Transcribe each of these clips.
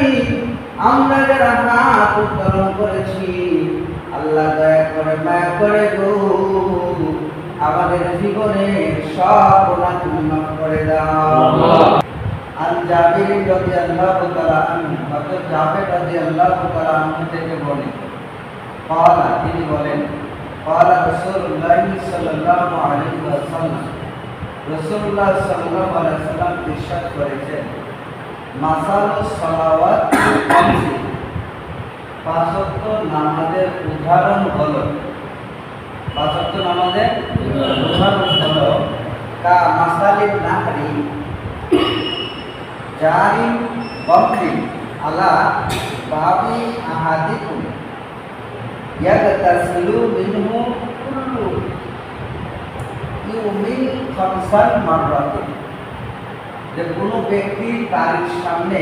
আলামিন আমরা যারা হাত উত্তোলন করেছি আল্লাহ দয়া করে মায়া করে গো আমাদের জীবনে সব গুনাহ তুমি মাফ করে দাও আন জাবির রাদিয়াল্লাহু তাআলা আনহু হযরত জাবির রাদিয়াল্লাহু তাআলা আনহু থেকে বলেন قال তিনি বলেন قال رسول الله صلى الله عليه وسلم রাসূলুল্লাহ সাল্লাল্লাহু আলাইহি ওয়াসাল্লাম ইরশাদ করেছেন মাসালুস সালাওয়াত খামসি পাঁচ ওয়াক্ত নামাজের উদাহরণ হলো পাঁচ ওয়াক্ত নামাজের উদাহরণ হলো, কা মাসালিন নাহরি, জারি বকরি আলা বাবি আহাদিকুম, ইয়াগতাসিলু মিনহু কুল্লু ইউমিন খামসান মাররাতিন। যে কোনো ব্যক্তির বাড়ির সামনে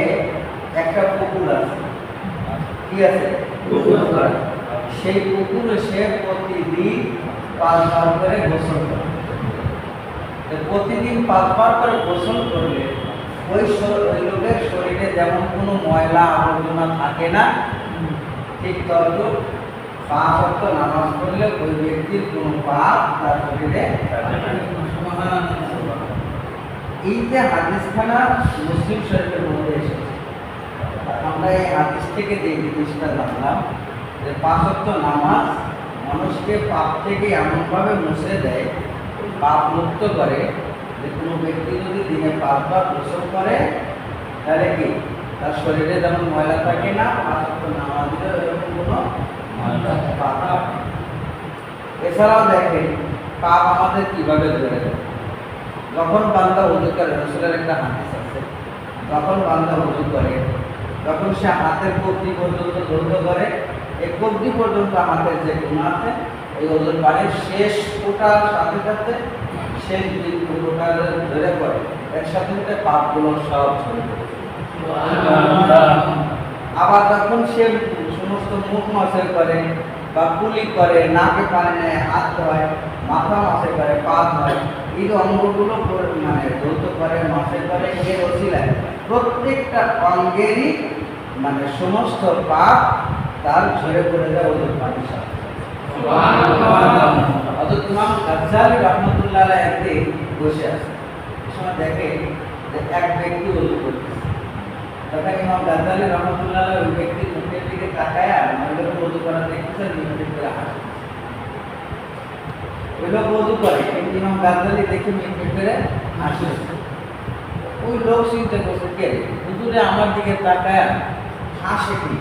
একটা পুকুর আছে। কি আছে? সেই পুকুরে সে প্রতিদিন পাঁচবার করে গোসল করে। প্রতিদিন পাঁচবার করে গোসল করলে ওই ওই লোকের শরীরে যেমন কোনো ময়লা আবর্জনা থাকে না ঠিক তদ্রুপ পাঁচ নামাজ পড়লে ওই ব্যক্তির কোনো পাপ তার শরীরে এই যে হাদিসখানা মুসলিম শরীফের মধ্যে এসেছে। আমরা এই হাদিস থেকে যে জিনিসটা জানলাম যে পাঁচ নামাজ মানুষকে পাপ থেকে এমনভাবে মুছে দেয়, পাপ মুক্ত করে, যে কোনো ব্যক্তি যদি দিনে পাঁচবার গোসল করে, তাহলে কি? তার শরীরে যেমন ময়লা থাকে না, পাঁচ অক্ট নামাজ দিলে এরকম কোনো না। এছাড়াও দেখেন, পাপ আমাদের কীভাবে ধরে দেয় যখন বান্দা উজু করে রসুলের একটা হাদিস আছে। যখন বান্দা উজু করে তখন সে হাতের কবজি পর্যন্ত ধৈর্য করে এই কবজি পর্যন্ত হাতের যে গুণা আছে এই ওজন পানির শেষ ফোটার সাথে সাথে শেষ দিন ফোটা ধরে পড়ে। একসাথে সাথে পাপগুলো সব পড়ে আবার যখন সে সমস্ত মুখ মাসে করে বা কুলি করে নাকে পানি নেয় হাত ধোয় মাথা মাসে করে পা ধোয় এই অঙ্গগুলো মানে ধৌত করে মাসে করে এর অসিলায় প্রত্যেকটা অঙ্গেরই মানে সমস্ত পাপ তার ঝরে পড়ে যায় ওদের পানির সাথে অথচ ইমাম গাজ্জালি রহমতুল্লাহ একদিন বসে আছে। সময় দেখে যে এক ব্যক্তি ওজু করতেছে ওই মুখের দিকে তাকায় করা হাসে ওই লোক করে, কিন্তু ইমাম দেখে হাসে। ওই লোক চিন্তা করছে, কে হুজুরে আমার দিকে তাকায় হাসে কি?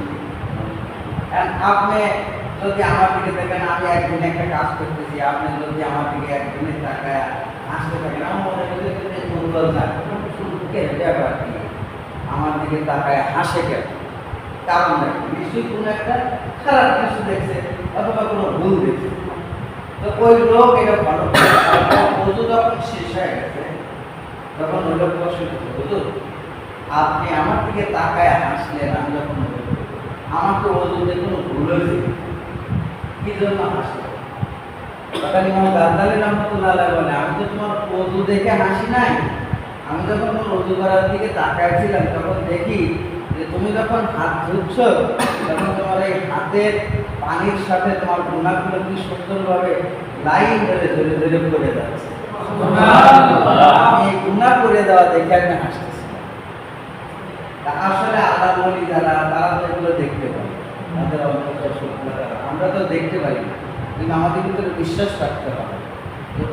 আপনি যদি আমার দিকে দেখেন আমি একদিন একটা কাজ করতেছি। আপনি যদি আমার দিকে একদিনে তাকায় হাসতে থাকেন, আমার মনে হচ্ছে দুর্বল থাকে ব্যাপার আমার দিকে তাকায় হাসে কেন? কারণ নিশ্চয়ই কোনো একটা খারাপ কিছু দেখছে অথবা কোনো ভুল দেখছে। তো ওই লোক এটা ভালো করে যখন শেষ হয়ে গেছে, তখন ওই লোক হুজুর আপনি আমার দিকে তাকায় হাসলেন, আমি যখন আমার তো ওজুতে কোনো ভুল হয়েছে। কি জন্য হাসলেন আমি তো তোমার ওজু দেখে হাসি নাই। আমি যখন তোমার করার দিকে তাকাইছিলাম, তখন দেখি যে তুমি যখন হাত ধুচ্ছ, তখন তোমার এই হাতের পানির সাথে তোমার গুণাগুলো কি সুন্দরভাবে লাইন ধরে ধরে ধরে পড়ে যাচ্ছে। আমি গুণা করে দেওয়া দেখে আমি হাসতেছি। আসলে আল্লাহ বলি যারা, তারা তো এগুলো দেখতে পায় তাদের তারা। আমরা তো দেখতে পারি না। কিন্তু আমাদের ভিতরে বিশ্বাস রাখতে হবে। যে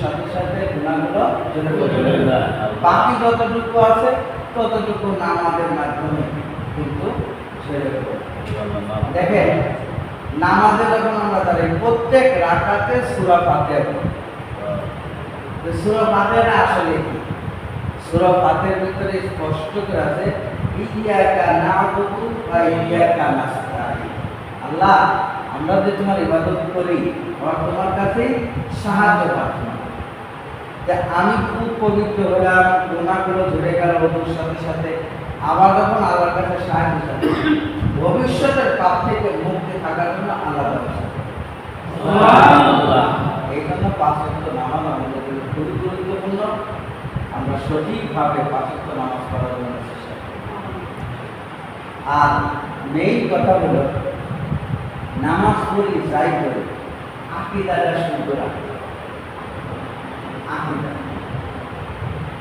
সাথে সাথে গুণাগুলো। বাকি যতটুকু আছে ততটুকু নামাজের মাধ্যমে কিন্তু ছেড়ে দেখেন নামাজে যখন আমরা দাঁড়াই প্রত্যেক রাখাতে সুরা পাতে সুরা পাতের আসলে কি? সুরা পাতের ভিতরে স্পষ্ট করে আছে ইয়াকা নাবুদু ওয়া ইয়াকা নাস্তাইন আল্লাহ আমরা যে তোমার ইবাদত করি আমরা তোমার কাছে সাহায্য প্রার্থনা আমি খুব পবিত্র হলাম গুণাগুলো ধরে গেল ওদের সাথে সাথে আবার যখন আল্লাহর কাছে সাহায্য চাই ভবিষ্যতের পাপ থেকে মুক্তি থাকার জন্য আল্লাহ এই জন্য পাঁচ ওয়াক্ত নামাজ আমাদের জন্য খুবই গুরুত্বপূর্ণ। আমরা সঠিকভাবে পাঁচ ওয়াক্ত নামাজ পড়ার জন্য চেষ্টা করি। আর মেইন কথা হলো নামাজ পড়ি যাই করি, আকিদা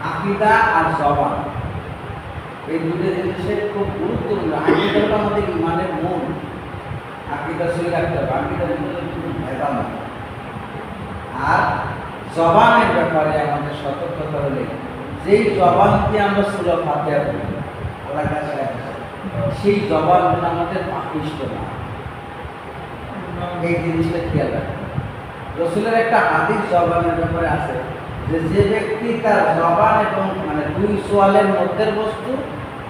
আকিদা। আর জবান। এই দুটো জিনিসের খুব গুরুত্বপূর্ণ আকিদা আমাদের ইমানের মূল। আকিদা রাখতে হবে ভিতরে কোনো আর জবানের ব্যাপারে আমাদের সতর্কতা হলে, যেই জবান দিয়ে আমরা ফাতেহা করি আল্লাহ কাছে সেই জবানগুলো আমাদের আকৃষ্ট না। এই জিনিসটা খেয়াল রাখতে রসুলের একটা হাদিস জবানের ব্যাপারে আছে যে যে ব্যক্তি তার জবান এবং মানে দুই সোয়ালের মধ্যের বস্তু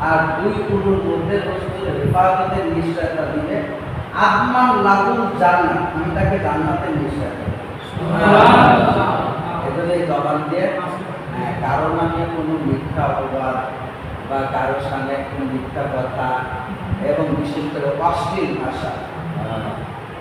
আর দুই উড়ুর মধ্যের বস্তুর হেফাজতের নিশ্চয়তা দিবে আত্মান লাগুন জান্নাত আমি তাকে জান্নাতের নিশ্চয়তা। এগুলো এই জবান দিয়ে হ্যাঁ, কারও নামে কোনো মিথ্যা অপবাদ বা কারও সঙ্গে কোনো মিথ্যা কথা এবং বিশেষ করে অশ্লীল ভাষা।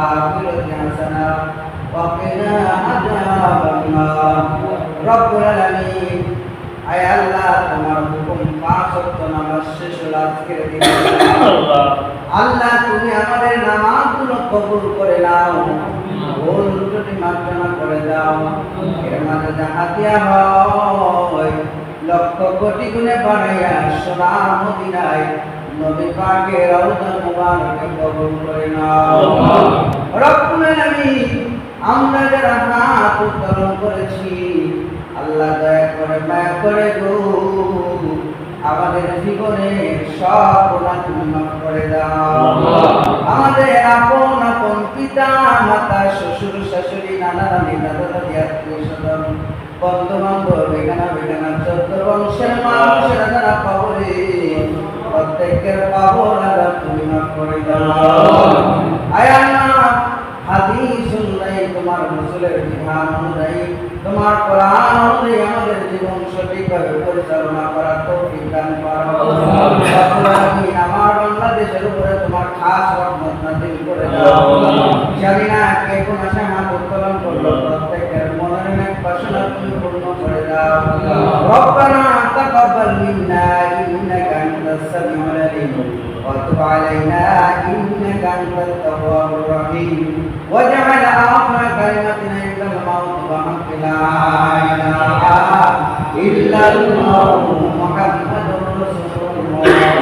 حسنة وقنا عذاب النار رب العالمين আয় আল্লাহ তোমার হুকুম পাঁচ ওয়াক্ত নামাজ শেষ হলো আজকের দিনে الله আল্লাহ তুমি আমাদের নামাজগুলো কবুল করে নাও ভুল ত্রুটি মার্জনা করে দাও এর মাঝে যাহা দিয়া হয় লক্ষ কোটি গুণে বাড়াইয়া সোনা মদিনায় নবী পাকের রওজা মুবারকে কবুল করে নাও আমরা যারা হাত উত্তোলন করেছি আল্লাহ দয়া করে মায়া করে গো আমাদের জীবনে সব মাফ করে দাও আমাদের আপন আপন পিতা মাতা শ্বশুর শাশুড়ি নানা নানি দাদা দাদি আত্মীয় স্বজন বন্ধু বান্ধব বেগানা বেগানা চোদ্দ বংশের মানুষেরা যারা কবরে প্রত্যেকের কবর আল্লাহ তুমি মাফ করে দাও। আয় আল্লাহ হাদিস অনুযায়ী তোমার রসুলের বিধান অনুযায়ী তোমার কোরআন অনুযায়ী আমাদের জীবন সঠিকভাবে পরিচালনা করার তৌফিক দান করো। আমার বাংলাদেশের উপরে তোমার খাস রহমত নাযিল করে দাও। জানি না কে কোন আশা হাত উত্তোলন করল প্রত্যেকের মনের এক বাসনা তুমি পূর্ণ করে দাও। রব্বানা তাকাব্বাল মিন্না وتوكلنا عليك وتب علينا إنك أنت التواب الرحيم واجعل آخر كلمتنا عند الموت وحق لا إله إلا الله محمد رسول الله